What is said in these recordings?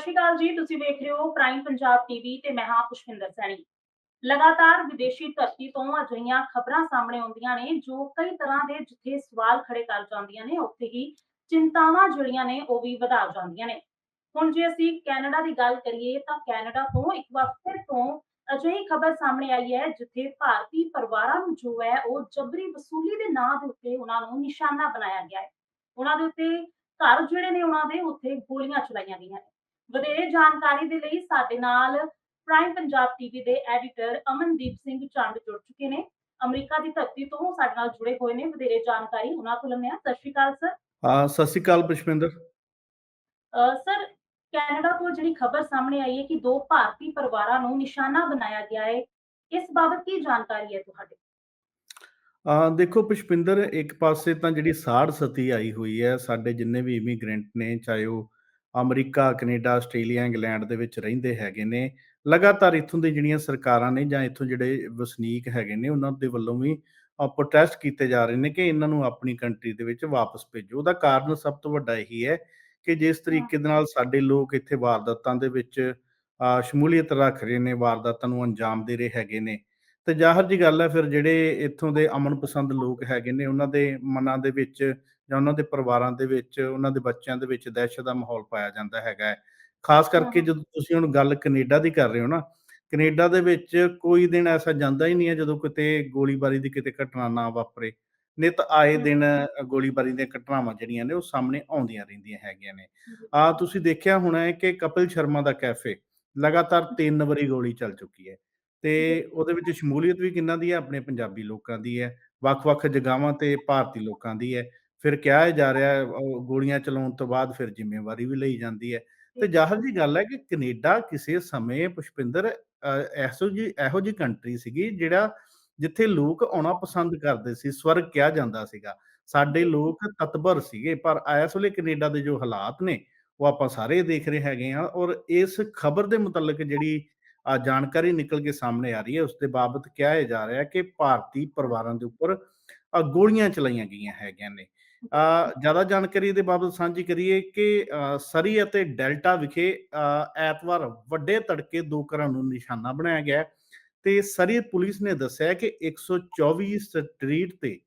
ਸ਼੍ਰੀ ਅਕਾਲ ਜੀ, ਤੁਸੀਂ ਵੇਖ ਰਹੇ ਹੋ ਪ੍ਰਾਈਮ ਪੰਜਾਬ ਟੀਵੀ ਤੇ ਮੈਂ ਹਾਂ ਪੁਸ਼ਪਿੰਦਰ ਸੈਣੀ। ਲਗਾਤਾਰ ਵਿਦੇਸ਼ੀ ਧਰਤੀ ਤੋਂ ਅਜਿਹੀਆਂ ਖਬਰਾਂ ਸਾਹਮਣੇ ਆਉਂਦੀਆਂ ਨੇ, ਜੋ ਕਈ ਤਰ੍ਹਾਂ ਦੇ ਜਿੱਥੇ ਸਵਾਲ ਖੜੇ ਕਰ ਜਾਂਦੀਆਂ ਨੇ, ਉੱਥੇ ਹੀ ਚਿੰਤਾਵਾਂ ਜਿਹੜੀਆਂ ਨੇ, ਉਹ ਵੀ ਵਧਾ ਜਾਂਦੀਆਂ ਨੇ। ਹੁਣ ਜੇ ਅਸੀਂ ਕੈਨੇਡਾ ਦੀ ਗੱਲ ਕਰੀਏ, ਤਾਂ ਕੈਨੇਡਾ ਤੋਂ ਇੱਕ ਵਾਰ ਫਿਰ ਤੋਂ ਅਜਿਹੀ ਖਬਰ ਸਾਹਮਣੇ ਆਈ ਹੈ, ਜਿੱਥੇ ਭਾਰਤੀ ਪਰਿਵਾਰਾਂ ਨੂੰ ਜੋ ਹੈ, ਉਹ ਜਬਰੀ ਵਸੂਲੀ ਦੇ ਨਾਂ ਦੇ ਉੱਤੇ ਉਹਨਾਂ ਨੂੰ ਨਿਸ਼ਾਨਾ ਬਣਾਇਆ ਗਿਆ ਹੈ। ਉਹਨਾਂ ਦੇ ਉੱਤੇ ਘਰ ਜਿਹੜੇ ਨੇ, ਉਹਨਾਂ ਦੇ ਉੱਤੇ ਗੋਲੀਆਂ ਚਲਾਈਆਂ ਗਈਆਂ ਨੇ। ਵਧੇਰੇ ਜਾਣਕਾਰੀ ਦੇ ਲਈ ਸਾਡੇ ਨਾਲ ਪ੍ਰਾਈਮ ਪੰਜਾਬ ਟੀਵੀ ਦੇ ਐਡੀਟਰ ਅਮਨਦੀਪ ਸਿੰਘ ਚੰਦ ਜੁੜ ਚੁੱਕੇ ਨੇ। ਅਮਰੀਕਾ ਦੀ ਧਰਤੀ ਤੋਂ ਸਾਡੇ ਨਾਲ ਜੁੜੇ ਹੋਏ ਨੇ। ਵਧੇਰੇ ਜਾਣਕਾਰੀ ਉਹਨਾਂ ਤੋਂ ਲੈਂਦੇ ਹਾਂ। ਸਤਿ ਸ਼੍ਰੀ ਅਕਾਲ ਸਰ। ਹਾਂ ਸਤਿ ਸ਼੍ਰੀ ਅਕਾਲ ਪੁਸ਼ਪਿੰਦਰ। ਸਰ ਕੈਨੇਡਾ ਤੋਂ ਜਿਹੜੀ ਖਬਰ ਸਾਹਮਣੇ ਆਈ ਹੈ ਕਿ ਦੋ ਭਾਰਤੀ ਪਰਿਵਾਰਾਂ ਨੂੰ ਨਿਸ਼ਾਨਾ ਬਣਾਇਆ ਗਿਆ ਹੈ। ਇਸ ਬਾਬਤ ਕੀ ਜਾਣਕਾਰੀ ਹੈ ਤੁਹਾਡੇ? ਆ ਦੇਖੋ ਪੁਸ਼ਪਿੰਦਰ ਇੱਕ ਪਾਸੇ ਤਾਂ ਜਿਹੜੀ ਸਾੜ ਸਤੀ ਆਈ ਹੋਈ ਹੈ ਸਾਡੇ ਜਿੰਨੇ ਵੀ ਇਮੀਗ੍ਰੈਂਟ ਨੇ ਚਾਹੇ ਉਹ ਅਮਰੀਕਾ ਕੈਨੇਡਾ ਆਸਟ੍ਰੇਲੀਆ ਇੰਗਲੈਂਡ ਦੇ ਵਿੱਚ ਰਹਿੰਦੇ ਹੈਗੇ ਨੇ। ਲਗਾਤਾਰ ਇੱਥੋਂ ਦੀ ਜਿਹੜੀਆਂ ਸਰਕਾਰਾਂ ਨੇ ਜਾਂ ਇੱਥੋਂ ਜਿਹੜੇ ਵਸਨੀਕ ਹੈਗੇ ਨੇ ਉਹਨਾਂ ਦੇ ਵੱਲੋਂ ਵੀ ਪ੍ਰੋਟੈਸਟ ਕੀਤੇ ਜਾ ਰਹੇ ਨੇ ਕਿ ਇਹਨਾਂ ਨੂੰ ਆਪਣੀ ਕੰਟਰੀ ਦੇ ਵਿੱਚ ਵਾਪਸ ਭੇਜੋ। ਉਹਦਾ ਕਾਰਨ ਸਭ ਤੋਂ ਵੱਡਾ ਇਹੀ ਹੈ ਕਿ ਜਿਸ ਤਰੀਕੇ ਦੇ ਨਾਲ ਸਾਡੇ ਲੋਕ ਇੱਥੇ ਵਾਰਦਾਤਾਂ ਦੇ ਵਿੱਚ ਸ਼ਮੂਲੀਅਤ ਰੱਖ ਰਹੇ ਨੇ ਵਾਰਦਾਤਾਂ ਨੂੰ ਅੰਜਾਮ ਦੇ ਰਹੇ ਹੈਗੇ ਨੇ। ਤੇ ਜ਼ਾਹਰ ਜੀ ਗੱਲ ਹੈ ਫਿਰ ਜਿਹੜੇ ਇੱਥੋਂ ਦੇ ਅਮਨ ਪਸੰਦ ਲੋਕ ਹੈਗੇ ਨੇ ਉਹਨਾਂ ਦੇ ਮਨਾਂ ਦੇ ਵਿੱਚ ਜਾਂ ਉਹਨਾਂ ਦੇ ਪਰਿਵਾਰਾਂ ਦੇ ਵਿੱਚ ਉਹਨਾਂ ਦੇ ਬੱਚਿਆਂ ਦੇ ਵਿੱਚ ਦਹਿਸ਼ਤ ਦਾ ਮਾਹੌਲ ਪਾਇਆ ਜਾਂਦਾ ਹੈਗਾ ਹੈ। ਖਾਸ ਕਰਕੇ। ਜਦੋਂ ਤੁਸੀਂ ਹੁਣ ਗੱਲ ਕੈਨੇਡਾ ਦੀ ਕਰ ਰਹੇ ਹੋ ਨਾ ਕੈਨੇਡਾ ਦੇ ਵਿੱਚ ਕੋਈ ਦਿਨ ਐਸਾ ਜਾਂਦਾ ਹੀ ਨਹੀਂ ਹੈ ਜਦੋਂ ਕਿਤੇ ਗੋਲੀਬਾਰੀ ਦੀ ਕਿਤੇ ਘਟਨਾ ਨਾ ਵਾਪਰੇ। ਨਿਤ ਆਏ। ਦਿਨ ਗੋਲੀਬਾਰੀ ਦੀਆਂ ਘਟਨਾਵਾਂ ਜਿਹੜੀਆਂ ਨੇ ਉਹ ਸਾਹਮਣੇ ਆਉਂਦੀਆਂ ਰਹਿੰਦੀਆਂ ਹੈਗੀਆਂ ਨੇ। ਆ ਤੁਸੀਂ ਦੇਖਿਆ ਹੋਣਾ ਹੈ ਕਿ ਕਪਿਲ ਸ਼ਰਮਾ ਦਾ ਕੈਫੇ ਲਗਾਤਾਰ ਤਿੰਨ ਵਾਰੀ ਗੋਲੀ ਚੱਲ ਚੁੱਕੀ ਹੈ ਤੇ ਉਹਦੇ ਵਿੱਚ ਸ਼ਮੂਲੀਅਤ ਵੀ ਕਿੰਨਾਂ ਦੀ ਹੈ? ਆਪਣੇ ਪੰਜਾਬੀ ਲੋਕਾਂ ਦੀ ਹੈ। ਵੱਖ-ਵੱਖ ਜਗ੍ਹਾਵਾਂ ਤੇ ਭਾਰਤੀ ਲੋਕਾਂ ਦੀ ਹੈ। ਫਿਰ ਕਿਹਾ ਜਾ ਰਿਹਾ ਹੈ, ਉਹ ਗੋਲੀਆਂ ਚਲਾਉਣ ਤੋਂ ਬਾਅਦ ਫਿਰ ਜ਼ਿੰਮੇਵਾਰੀ ਵੀ ਲਈ ਜਾਂਦੀ ਹੈ। ਤੇ ਜ਼ਾਹਰ ਜੀ ਗੱਲ ਹੈ ਕਿ ਕੈਨੇਡਾ ਕਿਸੇ ਸਮੇਂ ਪੁਸ਼ਪਿੰਦਰ ਅ, ਐਸੋ ਜੀ ਇਹੋ ਜੀ ਕੰਟਰੀ ਸੀਗੀ ਜਿਹੜਾ ਜਿੱਥੇ ਲੋਕ ਆਉਣਾ ਪਸੰਦ ਕਰਦੇ ਸੀ ਸਵਰਗ ਕਿਹਾ ਜਾਂਦਾ ਸੀਗਾ। ਸਾਡੇ ਲੋਕ ਤਤਪਰ ਸੀਗੇ ਪਰ ਇਸ ਵੇਲੇ ਕੈਨੇਡਾ ਦੇ ਜੋ ਹਾਲਾਤ ਨੇ ਉਹ ਆਪਾਂ ਸਾਰੇ ਦੇਖ ਰਹੇ ਹੈਗੇ ਆ ਔਰ ਇਸ ਖਬਰ ਦੇ ਮੁਤਲਕ ਜਿਹੜੀ ਆ ਜਾਣਕਾਰੀ ਨਿਕਲ ਕੇ ਸਾਹਮਣੇ ਆ ਰਹੀ ਹੈ ਉਸ ਦੇ ਬਾਬਤ ਕਿਹਾ ਜਾ ਰਿਹਾ ਹੈ ਕਿ ਭਾਰਤੀ ਪਰਿਵਾਰਾਂ ਦੇ ਉੱਪਰ ਅ, ਗੋਲੀਆਂ ਚਲਾਈਆਂ ਗਈਆਂ ਹੈਗੀਆਂ ਨੇ। ਅ, ਜ਼ਿਆਦਾ ਜਾਣਕਾਰੀ ਦੇ ਬਾਬਤ ਸਾਂਝੀ ਕਰੀਏ ਕਿ ਅ, ਸਰੀ ਅਤੇ ਡੈਲਟਾ ਵਿਖੇ ਅ, ਐਤਵਾਰ ਵੱਡੇ ਤੜਕੇ ਦੋ ਘਰਾਂ ਨੂੰ ਨਿਸ਼ਾਨਾ ਬਣਾਇਆ ਗਿਆ ਤੇ ਸਰੀ ਪੁਲਿਸ ਨੇ ਦੱਸਿਆ ਕਿ 124 ਸਟਰੀਟ ਤੇ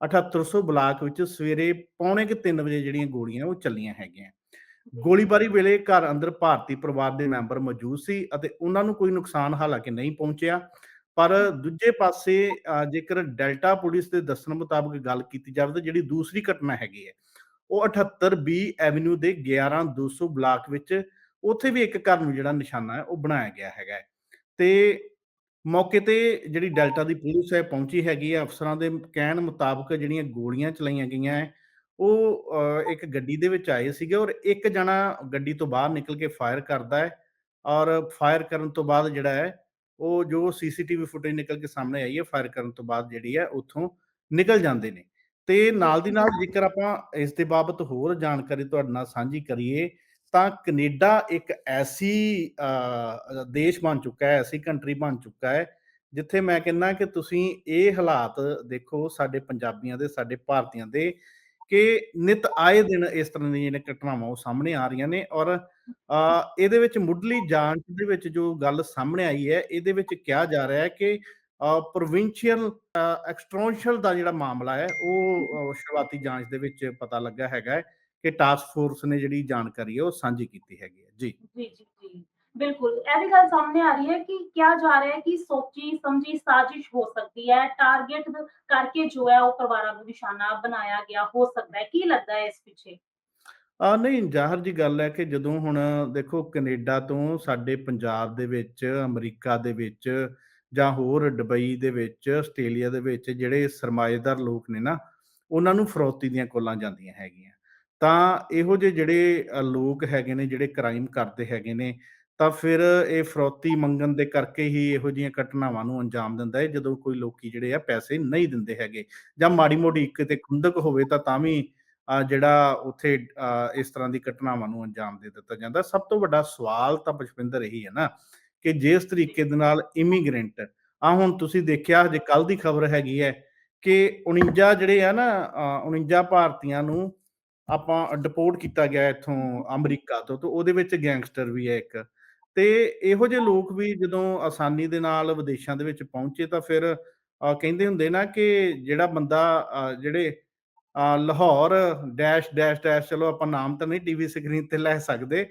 7800 ਬਲਾਕ ਵਿੱਚ ਸਵੇਰੇ ਪੌਣੇ ਕਿ 3 ਵਜੇ ਜਿਹੜੀਆਂ ਗੋਲੀਆਂ ਉਹ ਚੱਲੀਆਂ ਹੈਗੀਆਂ ਗੋਲੀਬਾਰੀ ਵੇਲੇ ਘਰ ਅੰਦਰ ਭਾਰਤੀ ਪਰਿਵਾਰ ਦੇ ਮੈਂਬਰ ਮੌਜੂਦ ਸੀ ਅਤੇ ਉਹਨਾਂ ਨੂੰ ਕੋਈ ਨੁਕਸਾਨ ਹਾਲਾਂਕਿ ਨਹੀਂ ਪਹੁੰਚਿਆ। ਪਰ ਦੂਜੇ ਪਾਸੇ ਜੇਕਰ ਡੈਲਟਾ ਪੁਲਿਸ ਦੇ ਦੱਸਣ ਮੁਤਾਬਕ ਗੱਲ ਕੀਤੀ ਜਾਵੇ ਤਾਂ ਜਿਹੜੀ ਦੂਸਰੀ ਘਟਨਾ ਹੈਗੀ ਹੈ ਉਹ 78 ਬੀ ਐਵਨਿਊ ਦੇ 11200 ਬਲਾਕ ਵਿੱਚ ਉੱਥੇ ਵੀ ਇੱਕ ਘਰ ਨੂੰ ਜਿਹੜਾ ਨਿਸ਼ਾਨਾ ਹੈ ਉਹ ਬਣਾਇਆ ਗਿਆ ਹੈਗਾ। ਤੇ ਮੌਕੇ ਤੇ ਜਿਹੜੀ ਡੈਲਟਾ ਦੀ ਪੁਲਿਸ ਹੈ ਪਹੁੰਚੀ ਹੈਗੀ ਹੈ ਅਫਸਰਾਂ ਦੇ ਕਹਿਣ ਮੁਤਾਬਕ ਜਿਹੜੀਆਂ ਗੋਲੀਆਂ ਚਲਾਈਆਂ ਗਈਆਂ ਹੈ ਉਹ ਇੱਕ ਗੱਡੀ ਦੇ ਵਿੱਚ ਆਏ ਸੀਗੇ ਔਰ ਇੱਕ ਜਣਾ ਗੱਡੀ ਤੋਂ ਬਾਹਰ ਨਿਕਲ ਕੇ ਫਾਇਰ ਕਰਦਾ ਹੈ ਔਰ ਫਾਇਰ ਕਰਨ ਤੋਂ ਬਾਅਦ ਜਿਹੜਾ ਹੈ ਉਹ ਜੋ ਸੀਸੀਟੀਵੀ ਫੁਟੇਜ ਨਿਕਲ ਕੇ ਸਾਹਮਣੇ ਆਈ ਹੈ ਫਾਇਰ ਕਰਨ ਤੋਂ ਬਾਅਦ ਜਿਹੜੀ ਹੈ ਉੱਥੋਂ ਨਿਕਲ ਜਾਂਦੇ ਨੇ। ਤੇ ਨਾਲ ਦੀ ਨਾਲ ਜੇਕਰ ਆਪਾਂ ਇਸ ਦੇ ਬਾਬਤ ਹੋਰ ਜਾਣਕਾਰੀ ਤੁਹਾਡੇ ਨਾਲ ਸਾਂਝੀ ਕਰੀਏ ਤਾਂ ਕੈਨੇਡਾ ਇੱਕ ਐਸੀ ਦੇਸ਼ ਬਣ ਚੁੱਕਾ ਹੈ ਐਸੀ ਕੰਟਰੀ ਬਣ ਚੁੱਕਾ ਹੈ ਜਿੱਥੇ ਮੈਂ ਕਹਿੰਦਾ ਕਿ ਤੁਸੀਂ ਇਹ ਹਾਲਾਤ ਦੇਖੋ ਸਾਡੇ ਪੰਜਾਬੀਆਂ ਦੇ ਸਾਡੇ ਭਾਰਤੀਆਂ ਦੇ ਕਿ ਨਿਤ ਆਏ ਦਿਨ ਇਸ ਤਰ੍ਹਾਂ ਦੀਆਂ ਜਿਹੜੀਆਂ ਘਟਨਾਵਾਂ ਉਹ ਸਾਹਮਣੇ ਆ ਰਹੀਆਂ ਨੇ ਔਰ ਇਹਦੇ ਵਿੱਚ ਮੁੱਢਲੀ ਜਾਂਚ ਦੇ ਵਿੱਚ ਜੋ ਗੱਲ ਸਾਹਮਣੇ ਆਈ ਹੈ, ਇਹਦੇ ਵਿੱਚ ਕਿਹਾ ਜਾ ਰਿਹਾ ਹੈ ਕਿ ਪ੍ਰੋਵਿੰਸ਼ੀਅਲ ਐਕਸਟ੍ਰੋਨਸ਼ੀਅਲ ਦਾ ਜਿਹੜਾ ਮਾਮਲਾ ਹੈ, ਉਹ ਸ਼ੁਰੂਆਤੀ ਜਾਂਚ ਦੇ ਵਿੱਚ ਪਤਾ ਲੱਗਾ ਹੈਗਾ ਹੈ ਕਿ ਟਾਸਕ ਫੋਰਸ ਨੇ ਜਿਹੜੀ ਜਾਣਕਾਰੀ ਹੈ ਉਹ ਸਾਂਝੀ ਕੀਤੀ ਹੈਗੀ ਹੈ। ਜੀ ਜੀ ਜੀ। ਬਿਲਕੁਲ, ਇਹ ਵੀ ਗੱਲ ਸਾਹਮਣੇ ਆ ਰਹੀ ਹੈ ਕਿ ਕਿਹਾ ਜਾ ਰਿਹਾ ਹੈ ਕਿ ਸੋਚੀ, ਸਮਝੀ, ਸਾਜ਼ਿਸ਼ ਹੋ ਸਕਦੀ ਹੈ ਟਾਰਗੇਟ ਕਰਕੇ ਜੋ ਹੈ ਉਹ ਪਰਿਵਾਰਾਂ ਨੂੰ ਨਿਸ਼ਾਨਾ ਬਣਾਇਆ ਗਿਆ, ਹੋ ਸਕਦਾ ਹੈ। ਕੀ ਲੱਗਦਾ ਹੈ ਇਸ ਪਿੱਛੇ? ਆ ਨਹੀਂ, ਜ਼ਾਹਰ ਜੀ ਗੱਲ ਹੈ ਕਿ ਜਦੋਂ ਹੁਣ ਦੇਖੋ ਕੈਨੇਡਾ ਤੋਂ ਸਾਡੇ ਪੰਜਾਬ ਦੇ ਵਿੱਚ, ਅਮਰੀਕਾ ਦੇ ਵਿੱਚ ਜਾਂ ਹੋਰ ਦੁਬਈ ਦੇ ਵਿੱਚ, ਆਸਟ੍ਰੇਲੀਆ ਦੇ ਵਿੱਚ ਜਿਹੜੇ ਸਰਮਾਏਦਾਰ ਲੋਕ ਨੇ ਨਾ, ਉਹਨਾਂ ਨੂੰ ਫਰੋਤੀ ਦੀਆਂ ਕੋਲਾਂ ਜਾਂਦੀਆਂ ਹੈਗੀਆਂ। ਤਾਂ ਇਹੋ ਜਿਹੇ ਜਿਹੜੇ ਲੋਕ ਹੈਗੇ ਨੇ, ਜਿਹੜੇ ਕ੍ਰਾਈਮ ਕਰਦੇ ਹੈਗੇ ਨੇ ਤਾਂ ਫਿਰ ਇਹ ਫਰੌਤੀ ਮੰਗਣ ਦੇ ਕਰਕੇ ਹੀ ਇਹੋ ਜਿਹੀਆਂ ਘਟਨਾਵਾਂ ਨੂੰ ਅੰਜਾਮ ਦਿੰਦਾ ਹੈ ਜਦੋਂ ਕੋਈ ਲੋਕੀ ਜਿਹੜੇ ਆ ਪੈਸੇ ਨਹੀਂ ਦਿੰਦੇ ਹੈਗੇ ਜਾਂ ਮਾੜੀ ਮੋਟੀ ਕਿਤੇ ਖੁੰਦਕ ਹੋਵੇ ਤਾਂ ਤਾਂ ਵੀ ਜਿਹੜਾ ਉੱਥੇ ਅ, ਇਸ ਤਰ੍ਹਾਂ ਦੀ ਘਟਨਾਵਾਂ ਨੂੰ ਅੰਜਾਮ ਦੇ ਦਿੱਤਾ ਜਾਂਦਾ ਸਭ ਤੋਂ ਵੱਡਾ ਸਵਾਲ ਤਾਂ ਪੁਸ਼ਪਿੰਦਰ ਇਹੀ ਹੈ ਨਾ ਕਿ ਜਿਸ ਤਰੀਕੇ ਦੇ ਨਾਲ ਇਮੀਗ੍ਰੈਂਟ ਆ ਹੁਣ ਤੁਸੀਂ ਦੇਖਿਆ ਹਜੇ ਕੱਲ ਦੀ ਖਬਰ ਹੈਗੀ ਹੈ ਕਿ 49 ਜਿਹੜੇ ਆ ਨਾ ਅ, 49 ਭਾਰਤੀਆਂ ਨੂੰ ਆਪਾਂ ਡਿਪੋਰਟ ਕੀਤਾ ਗਿਆ ਇੱਥੋਂ ਅਮਰੀਕਾ ਤੋਂ, ਤੇ ਉਹਦੇ ਵਿੱਚ ਗੈਂਗਸਟਰ ਵੀ ਹੈ ਇੱਕ। ਤੇ ਇਹੋ ਜਿਹੇ ਲੋਕ ਵੀ ਜਦੋਂ ਆਸਾਨੀ ਦੇ ਨਾਲ ਵਿਦੇਸ਼ਾਂ ਦੇ ਵਿੱਚ ਪਹੁੰਚੇ ਤਾਂ ਫਿਰ ਕਹਿੰਦੇ ਹੁੰਦੇ ਨਾ ਕਿ ਜਿਹੜਾ ਬੰਦਾ ਜਿਹੜੇ ਲਾਹੌਰ ਡੈਸ਼ ਡੈਸ਼ ਡੈਸ਼ ਚਲੋ ਆਪਾਂ ਨਾਮ ਤਾਂ ਨਹੀਂ ਟੀਵੀ ਸਕਰੀਨ ਤੇ ਲੈ ਸਕਦੇ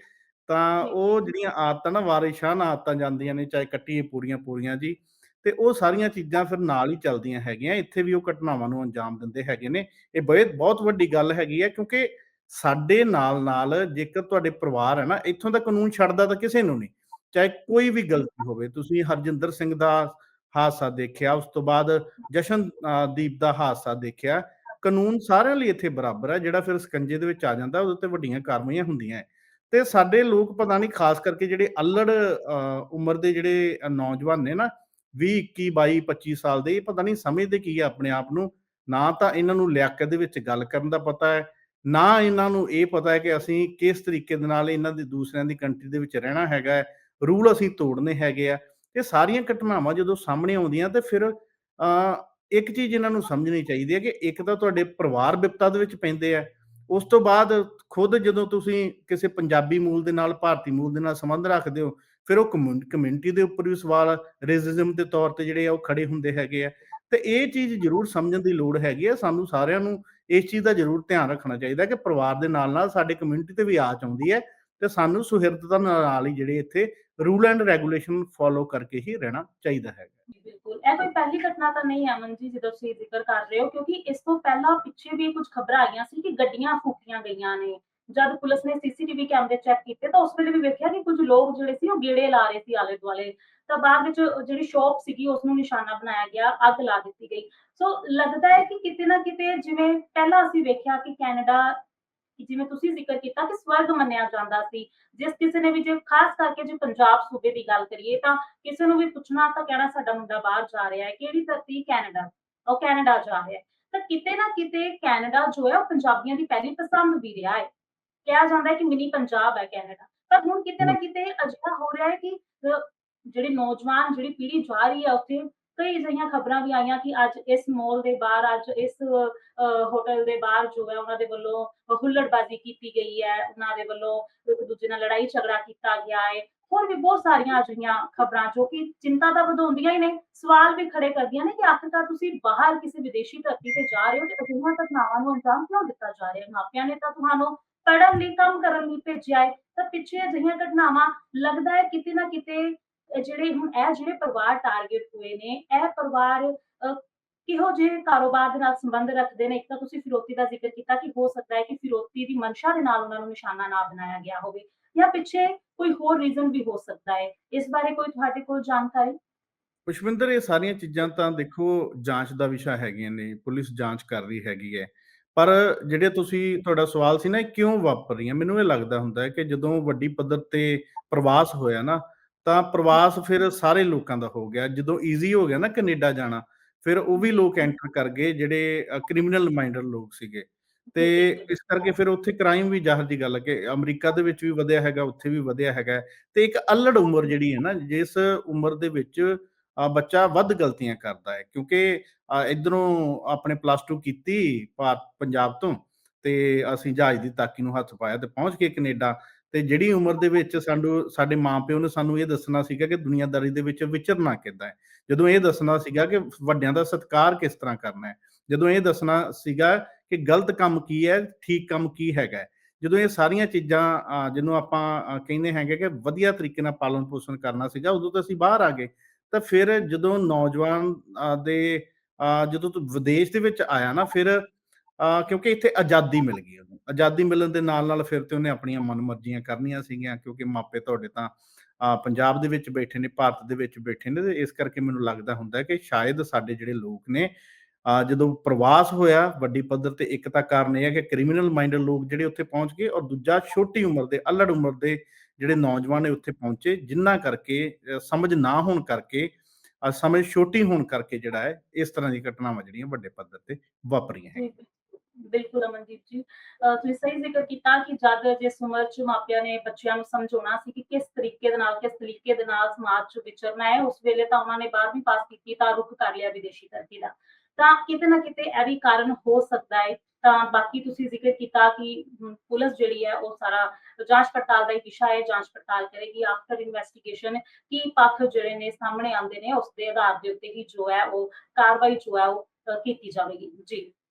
ਤਾਂ। ਉਹ ਜਿਹੜੀਆਂ ਆਦਤਾਂ ਨਾ ਵਾਰਿਸ਼ਾਨ ਆਦਤਾਂ ਜਾਂਦੀਆਂ ਨੇ ਚਾਹੇ ਕੱਟੀਏ ਪੂਰੀਆਂ ਪੂਰੀਆਂ ਜੀ ਤੇ ਉਹ ਸਾਰੀਆਂ ਚੀਜ਼ਾਂ ਫਿਰ ਨਾਲ ਹੀ ਚੱਲਦੀਆਂ ਹੈਗੀਆਂ ਇੱਥੇ ਵੀ ਉਹ ਘਟਨਾਵਾਂ ਨੂੰ ਅੰਜਾਮ ਦਿੰਦੇ ਹੈਗੇ ਨੇ ਇਹ ਬਹੁਤ ਬਹੁਤ ਵੱਡੀ ਗੱਲ ਹੈਗੀ ਹੈ ਕਿਉਂਕਿ ਸਾਡੇ ਨਾਲ ਨਾਲ ਜੇਕਰ ਤੁਹਾਡੇ ਪਰਿਵਾਰ ਹੈ ਨਾ ਇੱਥੋਂ ਦਾ ਕਾਨੂੰਨ ਛੱਡਦਾ ਤਾਂ ਕਿਸੇ ਨੂੰ ਨਹੀਂ। ਚਾਹੇ ਕੋਈ ਵੀ ਗਲਤੀ ਹੋਵੇ ਤੁਸੀਂ ਹਰਜਿੰਦਰ ਸਿੰਘ ਦਾ ਹਾਦਸਾ ਦੇਖਿਆ ਉਸ ਤੋਂ ਬਾਅਦ ਜਸ਼ਨਦੀਪ ਦਾ ਹਾਦਸਾ ਦੇਖਿਆ ਕਾਨੂੰਨ ਸਾਰਿਆਂ ਲਈ ਇੱਥੇ ਬਰਾਬਰ ਹੈ ਜਿਹੜਾ ਫਿਰ ਸਕੰਜੇ ਦੇ ਵਿੱਚ ਆ ਜਾਂਦਾ ਉਹਦੇ ਉੱਤੇ ਵੱਡੀਆਂ ਕਾਰਵਾਈਆਂ ਹੁੰਦੀਆਂ ਤੇ ਸਾਡੇ ਲੋਕ ਪਤਾ ਨਹੀਂ ਖਾਸ ਕਰਕੇ ਜਿਹੜੇ ਅਲੜ ਉਮਰ ਦੇ ਜਿਹੜੇ ਨੌਜਵਾਨ ਨੇ ਨਾ 20 21 22 25 ਸਾਲ ਦੇ ਇਹ ਪਤਾ ਨਹੀਂ ਸਮਝਦੇ ਕੀ ਹੈ ਆਪਣੇ ਆਪ ਨੂੰ। ਨਾ ਤਾਂ ਇਹਨਾਂ ਨੂੰ ਲਿਆਕਤ ਦੇ ਵਿੱਚ ਗੱਲ ਕਰਨ ਦਾ ਪਤਾ ਹੈ ਨਾ ਇਹਨਾਂ ਨੂੰ ਇਹ ਪਤਾ ਹੈ ਕਿ ਅਸੀਂ ਕਿਸ ਤਰੀਕੇ ਦੇ ਨਾਲ ਇਹਨਾਂ ਦੇ ਦੂਸਰਿਆਂ ਦੀ ਕੰਟਰੀ ਦੇ ਵਿੱਚ ਰਹਿਣਾ ਹੈਗਾ ਹੈ ਰੂਲ ਅਸੀਂ ਤੋੜਨੇ ਹੈਗੇ ਆ ਇਹ ਸਾਰੀਆਂ ਘਟਨਾਵਾਂ ਜਦੋਂ ਸਾਹਮਣੇ ਆਉਂਦੀਆਂ ਤੇ ਫਿਰ ਅ, ਇੱਕ ਚੀਜ਼ ਇਹਨਾਂ ਨੂੰ ਸਮਝਣੀ ਚਾਹੀਦੀ ਹੈ ਕਿ ਇੱਕ ਤਾਂ ਤੁਹਾਡੇ ਪਰਿਵਾਰ ਵਿਪਤਾ ਦੇ ਵਿੱਚ ਪੈਂਦੇ ਆ ਉਸ ਤੋਂ ਬਾਅਦ ਖੁਦ ਜਦੋਂ ਤੁਸੀਂ ਕਿਸੇ ਪੰਜਾਬੀ ਮੂਲ ਦੇ ਨਾਲ ਭਾਰਤੀ ਮੂਲ ਦੇ ਨਾਲ ਸੰਬੰਧ ਰੱਖਦੇ ਹੋ ਫਿਰ ਉਹ ਕਮਿਊਨਿਟੀ ਦੇ ਉੱਪਰ ਵੀ ਸਵਾਲ ਰੇਸਿਜ਼ਮ ਦੇ ਤੌਰ ਤੇ ਜਿਹੜੇ ਆ ਉਹ ਖੜੇ ਹੁੰਦੇ ਹੈਗੇ ਆ ਤੇ ਇਹ ਚੀਜ਼ ਜ਼ਰੂਰ ਸਮਝਣ ਦੀ ਲੋੜ ਹੈਗੀ ਆ। ਸਾਨੂੰ ਸਾਰਿਆਂ ਨੂੰ ਇਸ ਚੀਜ਼ ਦਾ ਜ਼ਰੂਰ ਧਿਆਨ ਰੱਖਣਾ ਚਾਹੀਦਾ ਕਿ ਪਰਿਵਾਰ ਦੇ ਨਾਲ ਨਾਲ ਸਾਡੇ ਕਮਿਊਨਿਟੀ ਤੇ ਵੀ ਆਚ ਆਉਂਦੀ ਹੈ ਤੇ ਸਾਨੂੰ ਸੁਹਿਰਦਤਾ ਨਾਲ ਹੀ ਜਿਹੜੇ ਇੱਥੇ ਰੂਲ ਐਂਡ ਰੈਗੂਲੇਸ਼ਨ ਫੋਲੋ ਕਰਕੇ ਹੀ ਰਹਿਣਾ ਚਾਹੀਦਾ ਹੈਗਾ। ਬਿਲਕੁਲ। ਇਹ ਕੋਈ ਪਹਿਲੀ ਘਟਨਾ ਤਾਂ ਨਹੀਂ ਹੈ ਅਮਨ ਜੀ, ਜਦੋਂ ਤੁਸੀਂ ਜ਼ਿਕਰ ਕਰ ਰਹੇ ਹੋ ਕਿਉਂਕਿ ਇਸ ਤੋਂ ਪਹਿਲਾਂ ਪਿੱਛੇ ਵੀ ਕੁਝ ਖਬਰਾਂ ਆਈਆਂ ਸੀ ਕਿ ਗੱਡੀਆਂ ਫੂਕੀਆਂ ਗਈਆਂ ਨੇ। ਜਦ ਪੁਲਿਸ ਨੇ ਸੀਸੀਟੀਵੀ ਕੈਮਰੇ ਚੈੱਕ ਕੀਤੇ ਤਾਂ ਉਸ ਵੇਲੇ ਵੀ ਵੇਖਿਆ ਕਿ ਕੁਝ ਲੋਕ ਜਿਹੜੇ ਸੀ ਉਹ ਗੇੜੇ ਲਾ ਰਹੇ ਸੀ ਆਲੇ ਦੁਆਲੇ ਤਾਂ ਬਾਅਦ ਵਿੱਚ ਜਿਹੜੀ ਸ਼ੌਪ ਸੀਗੀ ਉਸ ਨੂੰ ਨਿਸ਼ਾਨਾ ਬਣਾਇਆ ਗਿਆ, ਅੱਗ ਲਾ ਦਿੱਤੀ ਗਈ। ਸੋ ਲੱਗਦਾ ਹੈ ਕਿ ਕਿਤੇ ਨਾ ਕਿਤੇ ਜਿਵੇਂ ਪਹਿਲਾਂ ਅਸੀਂ ਵੇਖਿਆ ਕਿ ਕੈਨੇਡਾ ਜਿਵੇਂ ਤੁਸੀਂ ਜ਼ਿਕਰ ਕੀਤਾ ਕਿ ਸਵਰਗ ਮੰਨਿਆ ਜਾਂਦਾ ਸੀ। ਜਿਸ ਕਿਸੇ ਨੇ ਵੀ ਜੇ ਖਾਸ ਕਰਕੇ ਜੇ ਪੰਜਾਬ ਸੂਬੇ ਦੀ ਗੱਲ ਕਰੀਏ ਤਾਂ ਕਿਸੇ ਨੂੰ ਵੀ ਪੁੱਛਣਾ ਤਾਂ ਕਹਿਣਾ ਸਾਡਾ ਮੁੰਡਾ ਬਾਹਰ ਜਾ ਰਿਹਾ ਹੈ, ਕਿਹੜੀ ਧਰਤੀ ਕੈਨੇਡਾ, ਉਹ ਕੈਨੇਡਾ ਜਾ ਰਿਹਾ ਹੈ। ਤਾਂ ਕਿਤੇ ਨਾ ਕਿਤੇ ਕੈਨੇਡਾ ਜੋ ਹੈ ਉਹ ਪੰਜਾਬੀਆਂ ਦੀ ਪਹਿਲੀ ਪਸੰਦ ਵੀ ਰਿਹਾ ਹੈ। ਕਿਹਾ ਜਾਂਦਾ ਹੈ ਕਿ ਮਿਨੀ ਪੰਜਾਬ ਹੈ ਕੈਨੇਡਾ। ਪਰ ਹੁਣ ਕਿਤੇ ਨਾ ਕਿਤੇ ਅਜਿਹਾ ਹੋ ਰਿਹਾ ਹੈ ਕਿ ਜਿਹੜੇ ਨੌਜਵਾਨ ਜਿਹੜੀ ਪੀੜ੍ਹੀ ਜਾ ਰਹੀ ਹੈ ਉੱਥੇ ਕਈ ਅਜਿਹੀਆਂ ਖਬਰਾਂ ਵੀ ਆਈਆਂ ਕਿ ਅੱਜ ਇਸ ਮਾਲ ਦੇ ਬਾਹਰ ਅੱਜ ਇਸ ਹੋਟਲ ਦੇ ਬਾਹਰ ਜੋ ਹੈ ਉਹਨਾਂ ਦੇ ਵੱਲੋਂ ਹੁੱਲੜਬਾਜ਼ੀ ਕੀਤੀ ਗਈ ਹੈ ਉਹਨਾਂ ਦੇ ਵੱਲੋਂ ਇੱਕ ਦੂਜੇ ਨਾਲ ਲੜਾਈ ਝਗੜਾ ਕੀਤਾ ਗਿਆ ਹੈ। ਹੋਰ ਵੀ ਬਹੁਤ ਸਾਰੀਆਂ ਅਜਿਹੀਆਂ ਖਬਰਾਂ ਜੋ ਕਿ ਚਿੰਤਾ ਤਾਂ ਵਧਾਉਂਦੀਆਂ ਹੀ ਨੇ। ਸਵਾਲ ਵੀ ਖੜੇ ਕਰਦੀਆਂ ਨੇ ਕਿ ਆਖਿਰਕਾਰ ਤੁਸੀਂ ਬਾਹਰ ਕਿਸੇ ਵਿਦੇਸ਼ੀ ਧਰਤੀ ਤੇ ਜਾ ਰਹੇ ਹੋ ਤੇ ਅਜਿਹੀਆਂ ਘਟਨਾਵਾਂ ਨੂੰ ਅੰਜਾਮ ਕਿਉਂ ਦਿੱਤਾ ਜਾ ਰਿਹਾ ਹੈ? ਮਾਪਿਆਂ ਨੇ ਤਾਂ ਤੁਹਾਨੂੰ ਪੜ੍ਹਨ ਲਈ, ਕੰਮ ਕਰਨ ਲਈ ਭੇਜਿਆ ਹੈ, ਤਾਂ ਪਿੱਛੇ ਅਜਿਹੀਆਂ ਘਟਨਾਵਾਂ ਲੱਗਦਾ ਹੈ, ਕਿਤੇ ਨਾ ਕਿਤੇ ਜਿਹੜੇ ਹੁਣ ਇਹ ਜਿਹੜੇ ਪਰਿਵਾਰ ਟਾਰਗੇਟ ਹੋਏ ਨੇ, ਇਹ ਪਰਿਵਾਰ ਕਿਹੋ ਜਿਹੇ ਕਾਰੋਬਾਰ ਦੇ ਨਾਲ ਸੰਬੰਧ ਰੱਖਦੇ ਨੇ? ਇੱਕ ਤਾਂ ਤੁਸੀਂ ਫਿਰੌਤੀ ਦਾ ਜ਼ਿਕਰ ਕੀਤਾ ਕਿ ਹੋ ਸਕਦਾ ਹੈ ਕਿ ਫਿਰੌਤੀ ਦੀ ਮਨਸ਼ਾ ਦੇ ਨਾਲ ਉਹਨਾਂ ਨੂੰ ਨਿਸ਼ਾਨਾ ਨਾ ਬਣਾਇਆ ਗਿਆ ਹੋਵੇ ਜਾਂ ਪਿੱਛੇ ਕੋਈ ਹੋਰ ਰੀਜ਼ਨ ਵੀ ਹੋ ਸਕਦਾ ਹੈ। ਇਸ ਬਾਰੇ ਕੋਈ ਤੁਹਾਡੇ ਕੋਲ ਜਾਣਕਾਰੀ? ਪੁਸ਼ਪਿੰਦਰ, ਇਹ ਸਾਰੀਆਂ ਚੀਜ਼ਾਂ ਤਾਂ ਦੇਖੋ, ਜਾਂਚ ਦਾ ਵਿਸ਼ਾ ਹੈਗੀਆਂ ਨੇ, ਪੁਲਿਸ ਜਾਂਚ ਕਰ ਰਹੀ ਹੈਗੀ ਹੈ। ਪਰ ਜਿਹੜੇ ਤੁਸੀਂ ਤੁਹਾਡਾ ਸਵਾਲ ਸੀ ਨਾ ਇਹ ਕਿਉਂ ਵਾਪਰ ਰਹੀਆਂ ਮੈਨੂੰ ਇਹ ਲੱਗਦਾ ਹੁੰਦਾ ਹੈ ਕਿ ਜਦੋਂ ਵੱਡੀ ਪੱਧਰ ਤੇ ਪ੍ਰਵਾਸ ਹੋਇਆ ਨਾ ਤਾਂ ਪ੍ਰਵਾਸ ਫਿਰ ਸਾਰੇ ਲੋਕਾਂ ਦਾ ਹੋ ਗਿਆ। ਜਦੋਂ ਈਜ਼ੀ ਹੋ ਗਿਆ ਨਾ ਕੈਨੇਡਾ ਜਾਣਾ ਫਿਰ ਉਹ ਵੀ ਲੋਕ ਐਂਟਰ ਕਰ ਗਏ ਜਿਹੜੇ ਕ੍ਰਿਮੀਨਲ ਮਾਈਂਡਡ ਲੋਕ ਸੀਗੇ। ਤੇ ਇਸ ਕਰਕੇ ਫਿਰ ਉੱਥੇ ਕ੍ਰਾਈਮ ਵੀ ਜ਼ਾਹਰ ਦੀ ਗੱਲ ਹੈ ਕਿ ਅਮਰੀਕਾ ਦੇ ਵਿੱਚ ਵੀ ਵਧਿਆ ਹੈਗਾ ਉੱਥੇ ਵੀ ਵਧਿਆ ਹੈਗਾ। ਤੇ ਇੱਕ ਅਲੜ ਉਮਰ ਜਿਹੜੀ ਹੈ ਨਾ ਜਿਸ ਉਮਰ ਦੇ ਵਿੱਚ ਬੱਚਾ ਵੱਧ ਗਲਤੀਆਂ ਕਰਦਾ ਹੈ ਕਿਉਂਕਿ ਅ, ਇੱਧਰੋਂ ਆਪਣੇ ਪਲੱਸ 2 ਕੀਤੀ ਭਾਰਤ ਪੰਜਾਬ ਤੋਂ ਤੇ ਅਸੀਂ ਜਹਾਜ਼ ਦੀ ਤਾਕੀ ਨੂੰ ਹੱਥ ਪਾਇਆ ਤੇ ਪਹੁੰਚ ਗਏ ਕੈਨੇਡਾ ਤੇ ਜਿਹੜੀ ਉਮਰ ਦੇ ਵਿੱਚ ਸਾਨੂੰ ਸਾਡੇ ਮਾਪਿਓ ਨੇ ਸਾਨੂੰ ਇਹ ਦੱਸਣਾ ਸੀਗਾ ਕਿ ਦੁਨੀਆਦਾਰੀ ਦੇ ਵਿੱਚ ਵਿਚਰਨਾ ਕਿੱਦਾਂ ਹੈ। ਜਦੋਂ ਇਹ ਦੱਸਣਾ ਸੀਗਾ ਕਿ ਵੱਡਿਆਂ ਦਾ ਸਤਿਕਾਰ ਕਿਸ ਤਰ੍ਹਾਂ ਕਰਨਾ ਹੈ ਜਦੋਂ ਇਹ ਦੱਸਣਾ ਸੀਗਾ ਕਿ ਗਲਤ ਕੰਮ ਕੀ ਹੈ ਠੀਕ ਕੰਮ ਕੀ ਹੈਗਾ ਜਦੋਂ ਇਹ ਸਾਰੀਆਂ ਚੀਜ਼ਾਂ ਅ, ਜਿਹਨੂੰ ਆਪਾਂ ਕਹਿੰਦੇ ਹੈਗੇ ਕਿ ਵਧੀਆ ਤਰੀਕੇ ਨਾਲ ਪਾਲਣ ਪੋਸ਼ਣ ਕਰਨਾ ਸੀਗਾ ਉਦੋਂ ਤਾਂ ਅਸੀਂ ਬਾਹਰ ਆ ਗਏ ਤਾਂ ਫਿਰ ਜਦੋਂ ਨੌਜਵਾਨ ਦੇ ਅ, ਜਦੋਂ ਤੂੰ ਵਿਦੇਸ਼ ਦੇ ਵਿੱਚ ਆਇਆ ਨਾ ਫਿਰ ਅ, ਕਿਉਂਕਿ ਇੱਥੇ ਆਜ਼ਾਦੀ ਮਿਲ ਗਈ ਉਹਨੂੰ। ਆਜ਼ਾਦੀ ਮਿਲਣ ਦੇ ਨਾਲ ਨਾਲ ਫਿਰ ਤੇ ਉਹਨੇ ਆਪਣੀਆਂ ਮਨਮਰਜ਼ੀਆਂ ਕਰਨੀਆਂ ਸੀਗੀਆਂ ਕਿਉਂਕਿ ਮਾਪੇ ਤੁਹਾਡੇ ਤਾਂ ਅ, ਪੰਜਾਬ ਦੇ ਵਿੱਚ ਬੈਠੇ ਨੇ ਭਾਰਤ ਦੇ ਵਿੱਚ ਬੈਠੇ ਨੇ ਤੇ ਇਸ ਕਰਕੇ ਮੈਨੂੰ ਲੱਗਦਾ ਹੁੰਦਾ ਕਿ ਸ਼ਾਇਦ ਸਾਡੇ ਜਿਹੜੇ ਲੋਕ ਨੇ ਅ, ਜਦੋਂ ਪ੍ਰਵਾਸ ਹੋਇਆ ਵੱਡੀ ਪੱਧਰ ਤੇ ਇੱਕ ਤਾਂ ਕਾਰਨ ਇਹ ਹੈ ਕਿ ਕ੍ਰਿਮੀਨਲ ਮਾਈਂਡਡ ਲੋਕ ਜਿਹੜੇ ਉੱਥੇ ਪਹੁੰਚ ਗਏ ਔਰ ਦੂਜਾ ਛੋਟੀ ਉਮਰ ਦੇ ਅਲੜ ਉਮਰ ਦੇ ਜਿਹੜੇ ਨੌਜਵਾਨ ਨੇ ਉੱਥੇ ਪਹੁੰਚੇ ਜਿਨ੍ਹਾਂ ਕਰਕੇ ਸਮਝ ਨਾ ਹੋਣ ਕਰਕੇ ਸਮਝ ਛੋਟੀ ਹੋਣ ਕਰਕੇ ਜਿਹੜਾ ਹੈ, ਇਸ ਤਰ੍ਹਾਂ ਦੀ ਘਟਨਾਵਾਂ ਜਿਹੜੀਆਂ ਵੱਡੇ ਪੱਧਰ ਤੇ ਵਾਪਰੀਆਂ ਹੈ ਬਿਲਕੁਲ ਅਮਨਦੀਪ ਜੀ। ਤੁਸੀਂ ਸਹੀ ਜ਼ਿਕਰ ਕੀਤਾ ਕਿ ਜਦ ਜਿਸ ਉਮਰ 'ਚ ਮਾਪਿਆਂ ਨੇ ਬੱਚਿਆਂ ਨੂੰ ਸਮਝਾਉਣਾ ਸੀ ਕਿ ਕਿਸ ਤਰੀਕੇ ਦੇ ਨਾਲ, ਕਿਸ ਤਰੀਕੇ ਦੇ ਨਾਲ ਸਮਾਜ 'ਚ ਵਿਚਰਨਾ ਹੈ ਉਸ ਵੇਲੇ ਤਾਂ ਉਹਨਾਂ ਨੇ 12ਵੀਂ ਪਾਸ ਕੀਤੀ ਤਾਂ ਰੁਖ ਕਰ ਲਿਆ ਵਿਦੇਸ਼ੀ ਧਰਤੀ ਦਾ। ਤਾਂ ਕਿਤੇ ਨਾ ਕਿਤੇ ਇਹ ਵੀ ਕਾਰਨ ਹੋ ਸਕਦਾ ਹੈ ਤਾਂ ਬਾਕੀ ਤੁਸੀਂ ਜ਼ਿਕਰ ਕੀਤਾ ਕਿ ਪੁਲਿਸ ਜਿਹੜੀ ਹੈ ਉਹ ਸਾਰਾ ਜਾਂਚ ਪੜਤਾਲ ਦਾ ਹੀ ਵਿਸ਼ਾ ਹੈ, ਜਾਂਚ ਪੜਤਾਲ ਕਰੇਗੀ ਆਫਟਰ ਇਨਵੈਸਟੀਗੇਸ਼ਨ ਕੀ ਪੱਖ ਜਿਹੜੇ ਨੇ ਸਾਹਮਣੇ ਆਉਂਦੇ ਨੇ, ਉਸ ਦੇ ਆਧਾਰ ਦੇ ਉੱਤੇ ਹੀ ਜੋ ਹੈ ਉਹ ਕਾਰਵਾਈ ਜੋ ਹੈ ਉਹ ਕੀਤੀ ਜਾਵੇਗੀ। ਜੀ।